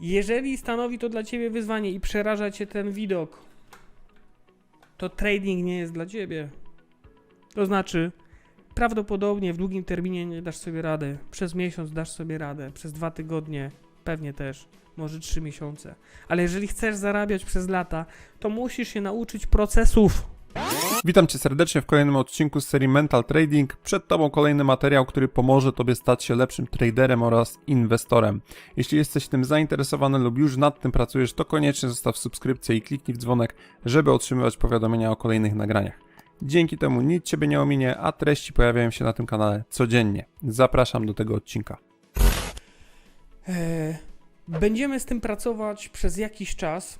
Jeżeli stanowi to dla ciebie wyzwanie i przeraża cię ten widok, to trading nie jest dla ciebie. To znaczy, prawdopodobnie w długim terminie nie dasz sobie rady. Przez miesiąc dasz sobie radę, przez dwa tygodnie pewnie też, może trzy miesiące. Ale jeżeli chcesz zarabiać przez lata, to musisz się nauczyć procesów. Witam Cię serdecznie w kolejnym odcinku z serii Mental Trading. Przed Tobą kolejny materiał, który pomoże Tobie stać się lepszym traderem oraz inwestorem. Jeśli jesteś tym zainteresowany lub już nad tym pracujesz, to koniecznie zostaw subskrypcję i kliknij w dzwonek, żeby otrzymywać powiadomienia o kolejnych nagraniach. Dzięki temu nic Ciebie nie ominie, a treści pojawiają się na tym kanale codziennie. Zapraszam do tego odcinka. E, Będziemy z tym pracować przez jakiś czas.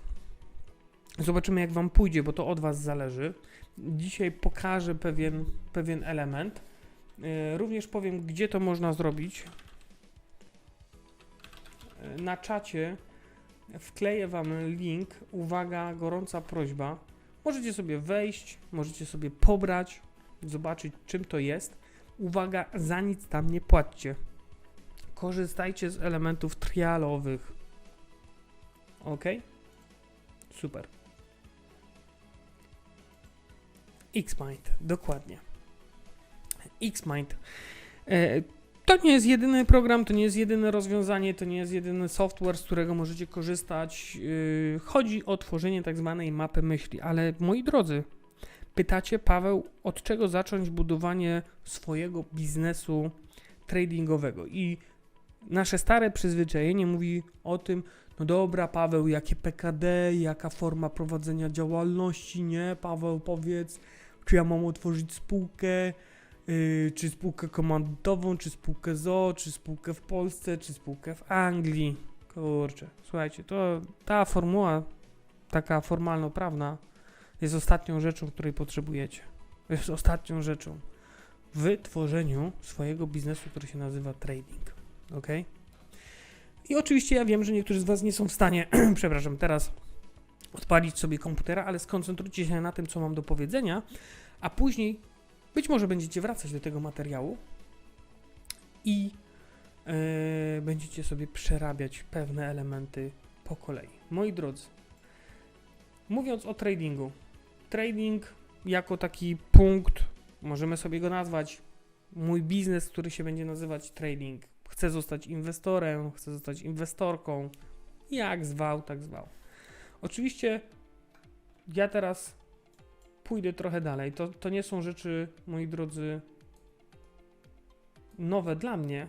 Zobaczymy, jak Wam pójdzie, bo to od Was zależy. Dzisiaj pokażę pewien, pewien element. E, Również powiem, gdzie to można zrobić. E, Na czacie wkleję Wam link. Uwaga, gorąca prośba. Możecie sobie wejść, możecie sobie pobrać, zobaczyć, czym to jest. Uwaga, za nic tam nie płaccie korzystajcie z elementów trialowych. Ok? Super. Xmind, dokładnie. Xmind. E, to nie jest jedyny program, to nie jest jedyne rozwiązanie, to nie jest jedyny software, z którego możecie korzystać. Yy, chodzi o tworzenie tak zwanej mapy myśli, ale moi drodzy, pytacie Paweł, od czego zacząć budowanie swojego biznesu tradingowego i nasze stare przyzwyczajenie mówi o tym, no dobra, Paweł, jakie PKD, jaka forma prowadzenia działalności, nie? Paweł, powiedz, czy ja mam otworzyć spółkę, yy, czy spółkę komandową, czy spółkę ZO, czy spółkę w Polsce, czy spółkę w Anglii. Kurczę, słuchajcie, to ta formuła, taka formalno-prawna, jest ostatnią rzeczą, której potrzebujecie. Jest ostatnią rzeczą w tworzeniu swojego biznesu, który się nazywa trading. Ok? I oczywiście ja wiem, że niektórzy z Was nie są w stanie, przepraszam, teraz odpalić sobie komputera, ale skoncentrujcie się na tym, co mam do powiedzenia, a później być może będziecie wracać do tego materiału i e, będziecie sobie przerabiać pewne elementy po kolei. Moi drodzy, mówiąc o tradingu, trading jako taki punkt, możemy sobie go nazwać mój biznes, który się będzie nazywać trading. Chcę zostać inwestorem, chcę zostać inwestorką. Jak zwał, tak zwał. Oczywiście ja teraz pójdę trochę dalej. To, to nie są rzeczy, moi drodzy, nowe dla mnie,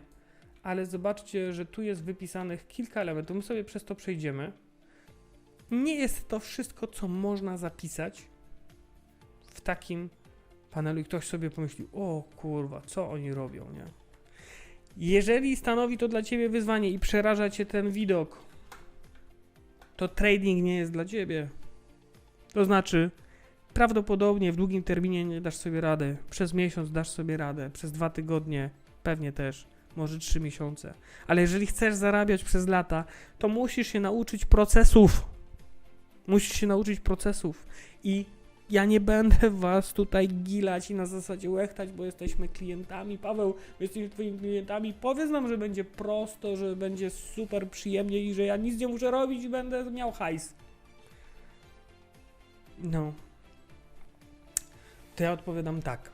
ale zobaczcie, że tu jest wypisanych kilka elementów. My sobie przez to przejdziemy. Nie jest to wszystko, co można zapisać w takim panelu i ktoś sobie pomyśli, o kurwa, co oni robią, nie? Jeżeli stanowi to dla ciebie wyzwanie i przeraża cię ten widok, to trading nie jest dla ciebie. To znaczy, prawdopodobnie w długim terminie nie dasz sobie rady. Przez miesiąc dasz sobie radę, przez dwa tygodnie pewnie też, może trzy miesiące. Ale jeżeli chcesz zarabiać przez lata, to musisz się nauczyć procesów. Musisz się nauczyć procesów. I ja nie będę was tutaj gilać i na zasadzie łechtać, bo jesteśmy klientami. Paweł, my jesteśmy twoimi klientami. Powiedz nam, że będzie prosto, że będzie super przyjemnie i że ja nic nie muszę robić i będę miał hajs. No. To ja odpowiadam tak.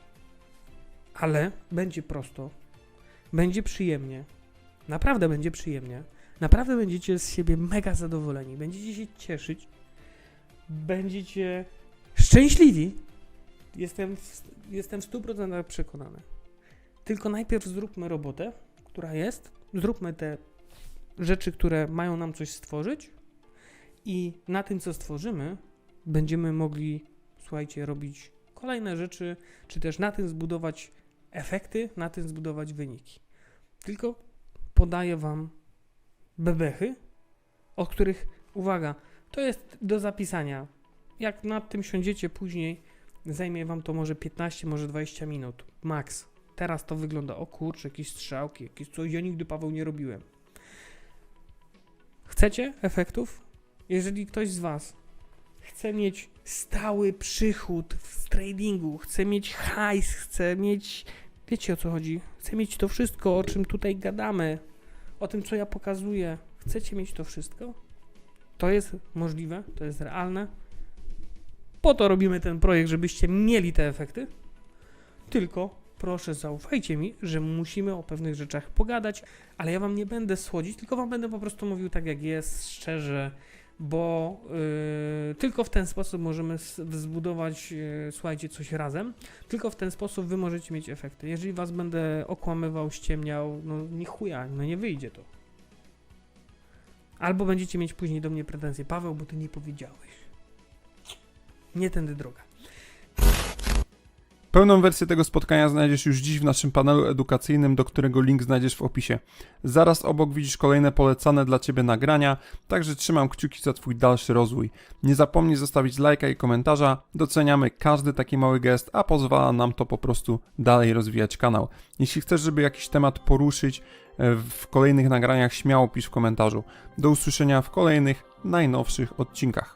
Ale będzie prosto. Będzie przyjemnie. Naprawdę będzie przyjemnie. Naprawdę będziecie z siebie mega zadowoleni. Będziecie się cieszyć. Będziecie szczęśliwi. Jestem w, jestem w 100% przekonany. Tylko najpierw zróbmy robotę, która jest. Zróbmy te rzeczy, które mają nam coś stworzyć. I na tym, co stworzymy, będziemy mogli, słuchajcie, robić kolejne rzeczy, czy też na tym zbudować efekty, na tym zbudować wyniki. Tylko podaję Wam bebechy, o których, uwaga, to jest do zapisania. Jak nad tym siądziecie później, zajmie Wam to może 15, może 20 minut, max. Teraz to wygląda, o kurczę, jakieś strzałki, jakieś coś, ja nigdy, Paweł, nie robiłem. Chcecie efektów? Jeżeli ktoś z Was chce mieć stały przychód w tradingu, chce mieć hajs, chce mieć, wiecie o co chodzi, chce mieć to wszystko, o czym tutaj gadamy, o tym, co ja pokazuję, Chcecie mieć to wszystko? To jest możliwe, to jest realne. Po to robimy ten projekt, żebyście mieli te efekty. Tylko proszę zaufajcie mi, że musimy o pewnych rzeczach pogadać, ale ja wam nie będę słodzić, tylko wam będę po prostu mówił tak jak jest, szczerze, bo yy, tylko w ten sposób możemy zbudować, yy, słuchajcie, coś razem. Tylko w ten sposób wy możecie mieć efekty. Jeżeli was będę okłamywał, ściemniał, no nie chuja, no nie wyjdzie to. Albo będziecie mieć później do mnie pretensje, Paweł, bo ty nie powiedziałeś. Nie tędy droga. Pełną wersję tego spotkania znajdziesz już dziś w naszym panelu edukacyjnym, do którego link znajdziesz w opisie. Zaraz obok widzisz kolejne polecane dla Ciebie nagrania, także trzymam kciuki za Twój dalszy rozwój. Nie zapomnij zostawić lajka i komentarza, doceniamy każdy taki mały gest, a pozwala nam to po prostu dalej rozwijać kanał. Jeśli chcesz, żeby jakiś temat poruszyć e, w kolejnych nagraniach, śmiało pisz w komentarzu. Do usłyszenia w kolejnych, najnowszych odcinkach.